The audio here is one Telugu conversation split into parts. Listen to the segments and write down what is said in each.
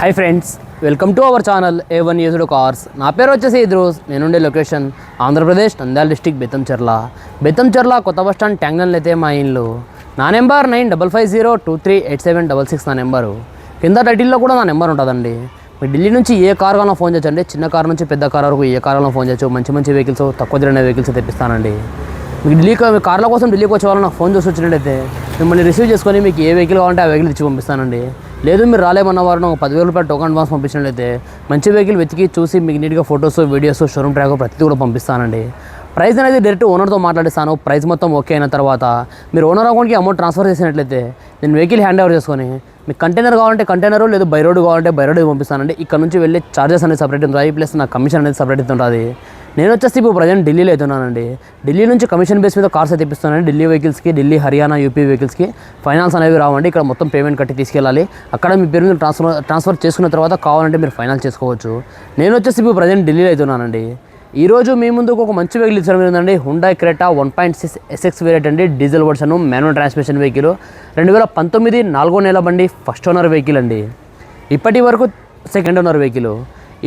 Hi friends welcome to our channel A one used cars నా పేరు వచ్చేసి ఇద్రూస్ నేనుండే లొకేషన్ ఆంధ్రప్రదేశ్ నంద్యాల డిస్టిక్ బెత్తంచెర్ల బెత్తంచెర్ల కొత్త బస్ స్టాండ్ ట్యాంగ్నల్ అయితే మా ఇండ్లు నా number nine double five zero two three eight seven double six నా నెంబరు. కింద టైటిల్లో కూడా నా నెంబర్ ఉంటుందండి. మీరు ఢిల్లీ నుంచి ఏ కార్ కావాలో ఫోన్ చేయొచ్చండి. చిన్న కార్ నుంచి పెద్ద కార్ వరకు ఏ కార్ కావాలో ఫోన్ చేయొచ్చు. మంచి మంచి వెహికల్స్ తక్కువ తిరిగిన వెహికల్స్ తెప్పిస్తానండి. మీకు ఢిల్లీ మీ కార్ల కోసం ఢిల్లీకి వచ్చే వాళ్ళు నాకు ఫోన్ చేసి వచ్చినట్టయితే మిమ్మల్ని రిసీవ్ చేసుకొని మీకు ఏ వెహికల్ కావాలంటే ఆ వెహికల్ ఇచ్చి పంపిస్తానండి. లేదు మీరు రాలేమన్న వారు ఒక పదివేల రూపాయలు టోకన్ అడ్వాన్స్ పంపించినట్లయితే మంచి వెహికల్ వెతికి చూసి మీకు నీట్గా ఫొటోస్ వీడియోస్ షోరూమ్ ట్రాక్ ప్రతిదీ కూడా పంపిస్తానండి. ప్రైస్ అనేది డైరెక్ట్ ఓనర్తో మాట్లాడిస్తాను. ప్రైస్ మొత్తం ఓకే అయిన తర్వాత మీరు ఓనర్ అకౌంట్కి అమౌంట్ ట్రాన్స్ఫర్ చేసినట్లయితే నేను వెహికల్ హ్యాండ్ ఓవర్ చేసుకొని మీకు కంటైనర్ కావాలంటే కంటైనర్ లేదు బై రోడ్ కావాలంటే బై రోడ్ పంపిస్తానండి. ఇక్కడ నుంచి వెళ్ళి చార్జెస్ అనేది సపరేట్ ఉంటుంది ప్లస్ నా కమిషన్ అనేది సపరేట్ ఉంటుంది. నేను వచ్చేసి ఇప్పుడు ప్రజెంట్ ఢిల్లీలో అవుతున్నానండి. ఢిల్లీ నుంచి కమిషన్ బేస్ మీద కార్స్ అయితే ఇప్పిస్తున్నాను ఢిల్లీ వెహికల్స్కి ఢిల్లీ హర్యానా యూపీ వెహికల్స్కి ఫైనాన్స్ అనేవి రావండి. ఇక్కడ మొత్తం పేమెంట్ కట్టి తీసుకెళ్ళాలి. అక్కడ మీ పేరు మీద ట్రాన్స్ఫర్ ట్రాన్స్ఫర్ చేసుకున్న తర్వాత కావాలంటే మీరు ఫైనాన్స్ చేసుకోవచ్చు. నేను వచ్చేసి ఇప్పుడు ప్రజెంట్ ఢిల్లీలో అవుతున్నానండి. ఈ రోజు మీ ముందుకు ఒక మంచి వెహికల్ ఇచ్చిన ఏంటండి Hyundai Creta one point six SX variant అండి. Diesel version manual transmission vehicle రెండు వేల పంతొమ్మిది నాలుగో నెల బండి ఫస్ట్ ఓనర్ వెహికల్ అండి. ఇప్పటి వరకు సెకండ్ ఓనర్ వెహికల్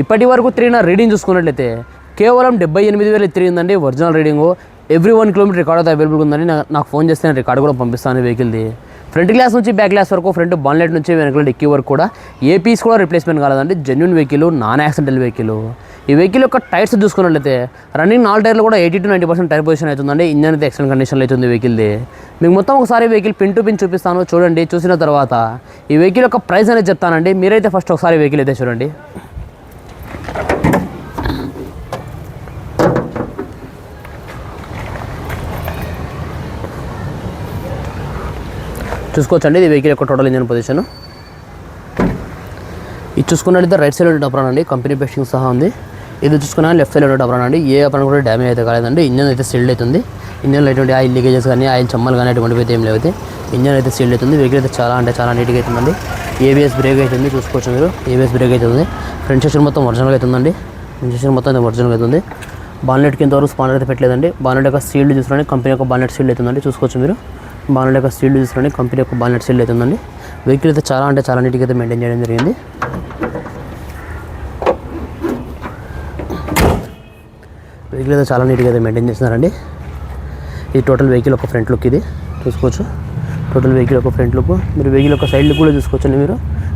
ఇప్పటి వరకు త్రీ నా రీడింగ్ చూసుకున్నట్లయితే కేవలం డెబ్బై ఎనిమిది వేలు తిరిగిందండి original reading. Every one kilometre record అయితే అవైలబుల్ ఉందని నాకు ఫోన్ చేస్తే నేను రికార్డు కూడా పంపిస్తాను వెహికల్ది ఫ్రంట్ గ్లాస్ నుంచి బ్యాక్ గ్లాస్ వరకు ఫ్రంట్ బాన్లెట్ నుంచి వెనకల డిక్కీ వరకు కూడా ఏ పీస్ కూడా రిప్లేస్మెంట్ కాలేదండి. Genuine vehicle non accidental vehicle ఈ వెహికల్ యొక్క టైర్స్ చూసుకున్నట్లయితే రన్నింగ్ నాలుగు టైర్లు కూడా eighty to ninety percent tyre position అవుతుందండి. ఇంజన్ అయితే ఎక్సలెంట్ కండిషన్లో అవుతుంది వెహికల్ది మీకు మొత్తం ఒకసారి వెహికల్ పిన్ టు పిన్ చూపిస్తాను. చూడండి చూసిన తర్వాత ఈ వెహికల్ యొక్క ప్రైస్ అనేది చెప్తానండి. మీరైతే ఫస్ట్ ఒకసారి వెహికల్ అయితే చూడండి. చూసుకోవచ్చండి. ఇది వెహికల్ యొక్క టోటల్ ఇంజన్ పొజిషన్ ఇది చూసుకున్నట్లయితే రైట్ సైడ్ ఉండే అప్రాన్ అండి. కంపెనీ పేస్టింగ్ సహా ఉంది. ఇది చూసుకున్నా లెఫ్ట్ సైడ్ ఉండే అండి. ఏ అప్రాన్ కూడా డ్యామేజ్ అయితే కాలేదండి. ఇంజన్ అయితే సీల్డ్ అవుతుంది. ఇంజన్లో ఎటువంటి ఆయిల్ లీకేజెస్ కానీ ఆయిల్ చమ్మలు కానీ అటువంటివి అయితే ఏం లేవు అయితే. ఇంజన్ అయితే సీల్డ్ అవుతుంది. వెహికల్ అయితే చాలా అంటే చాలా నీట్గా అవుతుందండి ఏబిఎస్ బ్రేక్ అవుతుంది చూసుకోవచ్చు మీరు. ఏబిఎస్ బ్రేక్ అవుతుంది ఫ్రంట్ సెక్షన్ మొత్తం ఒరిజినల్గా అవుతుందండి ఫ్రంట్ సెక్షన్ మొత్తం అయితే ఒరిజినల్గా అవుతుంది బాన్లెట్ కింద వరకు స్పానర్ అయితే పెట్టలేదండి. బాన్లెట్ యొక్క సీల్డ్ చూసుకోండి కంపెనీ యొక్క బాన్లెట్ సీల్డ్ అవుతుందండి. చూసుకోవచ్చు మీరు. బాన్లెట్ యొక్క సీల్డ్ చూసుకోండి కంపెనీ యొక్క బాన్లెట్ సీల్డ్ ఉందండి వెహికల్ అయితే చాలా అంటే చాలా నీట్గా అయితే మెయింటైన్ చేయడం జరిగింది. వెహికల్ అయితే చాలా నీట్గా అయితే మెయింటైన్ చేస్తున్నారండి. ఇది టోటల్ వెహికల్ ఒక ఫ్రంట్ లుక్ ఇది. చూసుకోవచ్చు. టోటల్ వెహికల్ ఒక ఫ్రంట్ లుక్ మీరు వెహికల్ ఒక సైడ్ లుక్ కూడా చూసుకోవచ్చండి మీరు.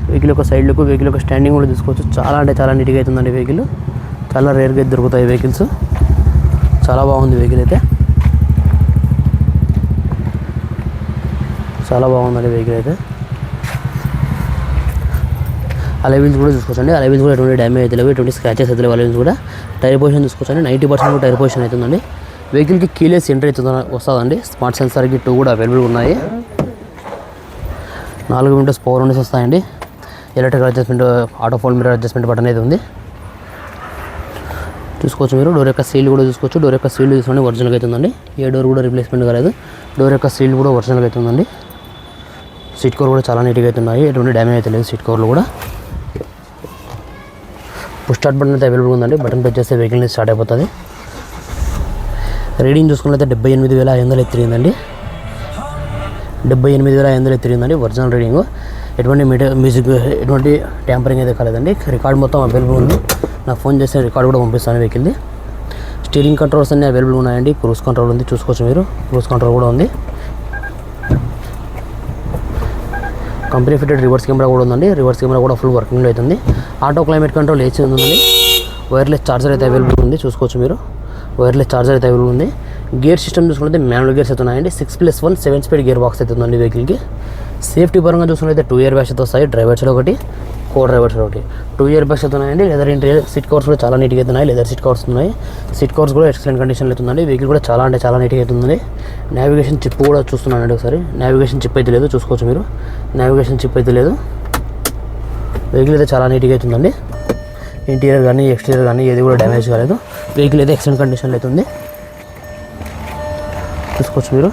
వెహికల్ ఒక సైడ్ లుక్ వెహికల్ ఒక స్టాండింగ్ కూడా చూసుకోవచ్చు. చాలా అంటే చాలా నీట్గా అవుతుందండి వెహికల్ చాలా రేర్గా దొరుకుతాయి వెహికల్స్ చాలా బాగుంది వెహికల్ అయితే. చాలా బాగుందండి వెహికల్ అయితే. అలవెన్స్ కూడా చూసుకోవచ్చండి. అలవెన్స్ కూడా ఎటువంటి డ్యామేజ్ అయితే లేవు. ఎటువంటి స్క్రాచెస్ అయితే లేవు అలవెన్స్ కూడా. టైర్ పొజిషన్ చూసుకోవచ్చండి. నైంటీ పర్సెంట్ కూడా టైర్ పొజిషన్ అవుతుందండి వెహికల్కి కీలెస్ ఎంటర్ అవుతుంది వస్తుందండి. స్మార్ట్ సెన్సార్కి టూ కూడా అవైలబుల్ ఉన్నాయి. నాలుగు విండోస్ పవర్ విండోస్ వస్తాయండి. Electrical adjustment auto phone mirror adjustment button అయితే ఉంది. చూసుకోవచ్చు మీరు. డోర్ యొక్క సీల్ కూడా చూసుకోవచ్చు. డోర్ యొక్క సీల్ చూసుకోండి. ఒరిజినల్గా అవుతుందండి ఏ డోర్ కూడా రిప్లేస్మెంట్ కాలేదు. డోర్ యొక్క సీల్ కూడా ఒరిజినల్గా అవుతుందండి సీట్ కవర్ కూడా చాలా నీట్గా అవుతున్నాయి ఎటువంటి డ్యామేజ్ అయితే లేదు సీట్ కవర్లు కూడా. పుష్ స్టార్ట్ బటన్ అయితే అవైలబుల్ ఉందండి. బటన్ ప్రెస్ చేస్తే వెహికల్ స్టార్ట్ అయిపోతుంది. రీడింగ్ చూసుకున్నట్లయితే డెబ్బై ఎనిమిది వేల ఐదు వందలు ఎత్తిరిందండి డెబ్బై ఎనిమిది వేల ఐదు వందలు ఎత్తిరిందండి ఒరిజినల్ రీడింగ్ ఎటువంటి మీటర్ మ్యూజిక్ ఎటువంటి ట్యాంపరింగ్ అయితే కాలేదండి. రికార్డ్ మొత్తం అవైలబుల్ ఉంది. నాకు ఫోన్ చేస్తే రికార్డ్ కూడా పంపిస్తాను వెహికల్ది స్టీరింగ్ కంట్రోల్స్ అన్నీ అవైలబుల్ ఉన్నాయండి. క్రూజ్ కంట్రోల్ ఉంది. చూసుకోవచ్చు మీరు. క్రూజ్ కంట్రోల్ కూడా ఉంది. కంపెనీ ఫిటెడ్ రివర్స్ కెమెరా కూడా ఉందండి. రివర్స్ కెమెరా కూడా ఫుల్ వర్కింగ్లో అవుతుంది ఆటో క్లైమేట్ కంట్రోల్ ఏసీ ఉందండి. వైర్లెస్ చార్జర్ అయితే అవైలబుల్ ఉంది. చూసుకోవచ్చు మీరు. వైర్లెస్ చార్జర్ అయితే అవైలబుల్ ఉంది. గేర్ సిస్టమ్ చూసుకుంటే మాన్యువల్ గేర్స్ అయితే ఉన్నాయండి. Six plus one seven speed gear box అయితే వెహికల్కి. సేఫ్టీ పరంగా చూసుకుంటే టూ ఇయర్ బ్యాగ్స్ అయితే వస్తాయి డ్రైవర్స్లో ఒకటి. కో డ్రైవర్స్ ఒకటి టూ ఇయర్ బస్ అయితే లెదర్ ఇంటీరియర్ సీట్ కవర్స్ కూడా చాలా నీట్గా అవుతున్నాయి లెదర్ సీట్ కవర్స్ ఉన్నాయి. సీట్ కవర్స్ కూడా ఎక్సలెంట్ కండిషన్లో అవుతుందండి వెహికల్ కూడా చాలా అంటే చాలా నీట్గా అవుతుంది నావిగేషన్ చిప్ కూడా చూస్తున్నానండి ఒకసారి. నావిగేషన్ చిప్ అయితే లేదు చూసుకోవచ్చు మీరు. నావిగేషన్ చిప్ అయితే లేదు. వెహికల్ అయితే చాలా నీట్గా అవుతుందండి ఇంటీరియర్ కానీ ఎక్స్టీరియర్ కానీ ఏది కూడా డ్యామేజ్ కాలేదు. వెహికల్ అయితే ఎక్సలెంట్ కండిషన్లో అవుతుంది చూసుకోవచ్చు మీరు.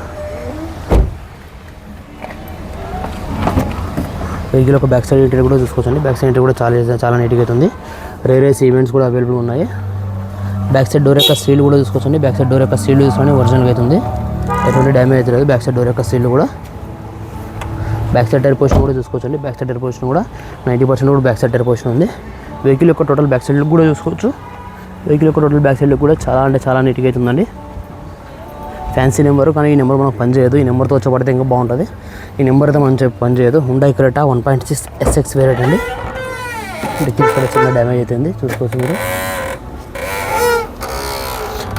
వెహికల్ ఒక బ్యాక్ సైడ్ ఇంటర్ కూడా చూసుకోవచ్చండి. బ్యాక్ సైడ్ ఇంటీరియర్ కూడా చాలా చాలా నీట్గా అవుతుంది రేరేస్ ఈవెంట్స్ కూడా అవైలబుల్ ఉన్నాయి. బ్యాక్ సైడ్ డోర్ యొక్క సీల్ కూడా చూసుకోవచ్చండి. బ్యాక్ సైడ్ డోర్ యొక్క సీల్ చూసుకొని ఒరిజినల్గా అవుతుంది ఎటువంటి డ్యామేజ్ అయితే లేదు. బ్యాక్ సైడ్ డోర్ యొక్క సీల్ కూడా. బ్యాక్ సైడ్ టైర్ పొజిషన్ కూడా చూసుకోవచ్చండి. బ్యాక్ సైడ్ టైర్ పొజిషన్ కూడా నైంటీ పర్సెంట్ కూడా బ్యాక్ సైడ్ టైర్ పొజిషన్ ఉంది. వెహికల్ యొక్క టోటల్ బ్యాక్ సైడ్ లుక్ కూడా చూసుకోవచ్చు. వెహికల్ యొక్క టోటల్ బ్యాక్ సైడ్ లుక్ కూడా చాలా అంటే చాలా నీట్గా అవుతుందండి ఫ్యాన్సీ నెంబర్ కానీ ఈ నెంబర్ మనకు పనిచేయదు. ఈ నెంబర్తో వచ్చి ఇంకా బాగుంటుంది. ఈ నెంబర్ అయితే మంచి పనిచేయదు. Hyundai Creta one point six SX variant అండి. డిక్కీ ఇక్కడ చిన్న డ్యామేజ్ అవుతుంది చూసుకోవచ్చు మీరు.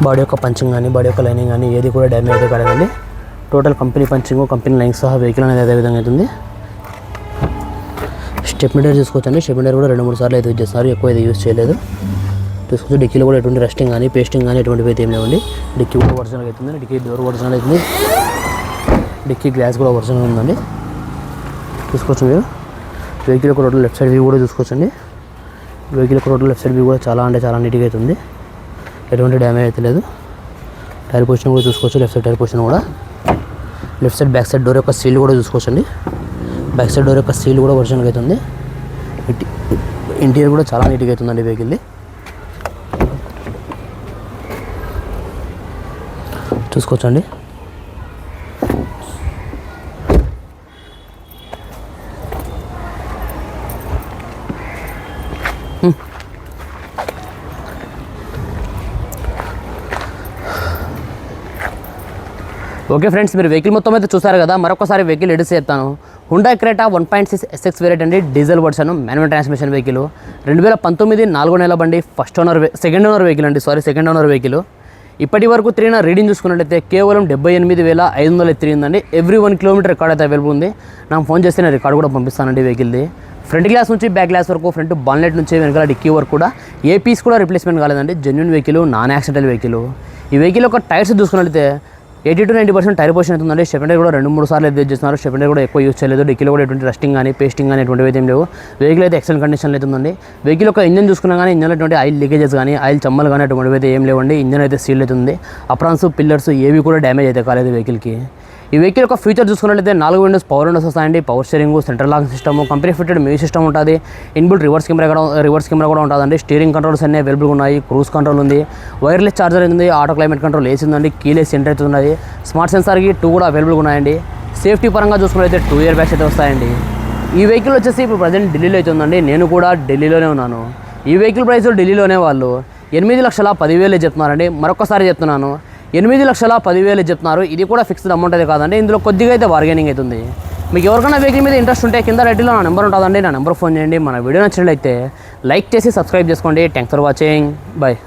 బాడీ యొక్క పంచింగ్ కానీ బాడీ యొక్క లైనింగ్ కానీ ఏది కూడా డ్యామేజ్ అయితే కాలేదండి. Total company punching company line సహా వెహికల్ అనేది అదే విధంగా అవుతుంది. స్టెప్ మీటర్ చూసుకోవచ్చండి. స్టెప్ మీటర్ కూడా రెండు మూడు సార్లు అయితే యూజ్ చేస్తున్నారు ఎక్కువ అయితే యూజ్ చేయలేదు. చూసుకోవచ్చు డిక్కీలో కూడా ఎటువంటి రెస్టింగ్ కానీ పేస్టింగ్ కానీ ఎటువంటివి అయితే ఏం లేవండి. డిక్కీ కూడా ఒరిజినల్ అవుతుంది డిక్కీ డోర్ ఒరిజినల్ అవుతుంది డిక్కీ గ్లాస్ కూడా ఒరిజినల్ ఉందండి. చూసుకోవచ్చు మీరు. వెహికల్ ఒక రోడ్డు లెఫ్ట్ సైడ్ వ్యూ కూడా చూసుకోవచ్చండి. వెహికల్ ఒక రోడ్డు లెఫ్ట్ సైడ్ వ్యూ కూడా చాలా అంటే చాలా నీట్గా అవుతుంది ఎటువంటి డ్యామేజ్ అయితే లేదు. టైర్ పొజిషన్ కూడా చూసుకోవచ్చు. లెఫ్ట్ సైడ్ టైర్ పొజిషన్ కూడా. Left side back side door యొక్క సీల్ కూడా చూసుకోవచ్చండి. బ్యాక్ సైడ్ డోర్ యొక్క సీల్ కూడా ఒరిజినల్గా అవుతుంది ఇంటీరియర్ కూడా చాలా నీట్గా అవుతుందండి వెహికల్ది చూసుకోవచ్చండి. Hmm. ఓకే ఫ్రెండ్స్ మీరు వెహికల్ మొత్తం అయితే చూసారు కదా మరొకసారి వెహికల్ ఎడిస్ చేస్తాను. Hyundai Creta one point six SX variant అండి diesel version manual transmission vehicle రెండు వేల పంతొమ్మిది నాలుగో నెల బండి first owner second owner vehicle అండి సారీ సెకండ్ ఓనర్ వెహికల్ ఇప్పటి వరకు తిరిగిన రీడింగ్ చూసుకున్నట్లయితే కేవలం డెబ్బై ఎనిమిది వేల ఐదు వందలు తిరిగిందండి. ఎవ్రీ వన్ కిలోమీటర్ రికార్డ్ అయితే అవైలబుల్ ఉంది. నాకు ఫోన్ చేస్తే నేను రికార్డ్ కూడా పంపిస్తానండి వెహికల్ది ఫ్రంట్ గ్లాస్ నుంచి బ్యాక్ గ్లాస్ వరకు ఫ్రంట్ బాన్లెట్ నుంచి వెనకాల డిక్కీ వరకు కూడా ఏ పీస్ కూడా రిప్లేస్మెంట్ కాలేదండి. Genuine vehicle non accidental vehicle ఈ వెహికల్ యొక్క టైర్స్ చూసుకున్నట్లయితే eighty to ninety percent tyre position అవుతుందండి. స్టెపెండర్ కూడా రెండు మూడు సార్లు అయితే చేస్తున్నారు. స్టెపెండర్ కూడా ఎక్కువ యూజ్ చేయలేదు. డిక్కీలో కూడా ఎటువంటి రస్టింగ్ కానీ పేస్టింగ్ కానీ ఎటువంటి అయితే లేవు. వెహికల్ అయితే ఎక్సలెంట్ కండిషన్లో అవుతుందండి వెహికల్ యొక్క ఇంజన్ చూసుకున్నా కానీ ఇంజన్ ఎటువంటి ఆయిల్ లీకేజెస్ కానీ ఆయిల్ చమ్మలు కానీ అటువంటివి అయితే ఏం లేవండి. ఇంజన్ అయితే సీల్ అవుతుంది అప్రాన్స్ పిల్లర్స్ ఏవి కూడా డ్యామేజ్ అయితే కాలేదు వెహికల్కి ఈ వెహికల్ యొక్క ఫీచర్ చూసుకున్నట్లయితే నాలుగు విండోస్ పవర్ విండోస్ వస్తాయండి. Power steering central lock system company fitted music system ఉంటుంది. ఇన్బుల్ రివర్స్ కెమెరా కూడా రివర్స్ కెమెరా కూడా ఉంటుందండి. స్టీరింగ్ కంట్రోల్స్ అన్ని అవైలబుల్ ఉన్నాయి. క్రూజ్ కంట్రోల్ ఉంది. వైర్లెస్ చార్జర్ ఉంది. ఆటో క్లైమేట్ కంట్రోల్ వేసిందండి ఉందండి కీలెస్ సెంటర్ అయితే ఉన్నది. స్మార్ట్ సెన్సార్కి టూ కూడా అవైలబుల్గా ఉన్నాయండి. సేఫ్టీ పరంగా చూసుకున్నట్లయితే టూ ఇయర్ బ్యాగ్స్ అయితే వస్తాయండి. ఈ వెహికల్ వచ్చేసి ఇప్పుడు ప్రజెంట్ ఢిల్లీలో అయితే ఉందండి. నేను కూడా ఢిల్లీలోనే ఉన్నాను. ఈ వెహికల్ ప్రైస్ ఢిల్లీలోనే వాళ్ళు. ఎనిమిది లక్షల పదివేలు చెప్తున్నారండి. మరొకసారి చెప్తున్నాను. ఎనిమిది లక్షల పదివేలు చెప్తున్నారు. ఇది కూడా ఫిక్స్డ్ అమౌంట్ అయితే కాదండి. ఇందులో కొద్దిగా అయితే బార్గెనింగ్ అవుతుంది మీకు ఎవరికైనా వెహికల్ మీద ఇంట్రెస్ట్ ఉంటే కింద రెడ్డిలో నా నెంబర్ ఉంటుందండి. నా నెంబర్ ఫోన్ చేయండి. మన వీడియో నచ్చినట్లయితే లైక్ చేసి సబ్స్క్రైబ్ చేసుకోండి. Thanks for watching bye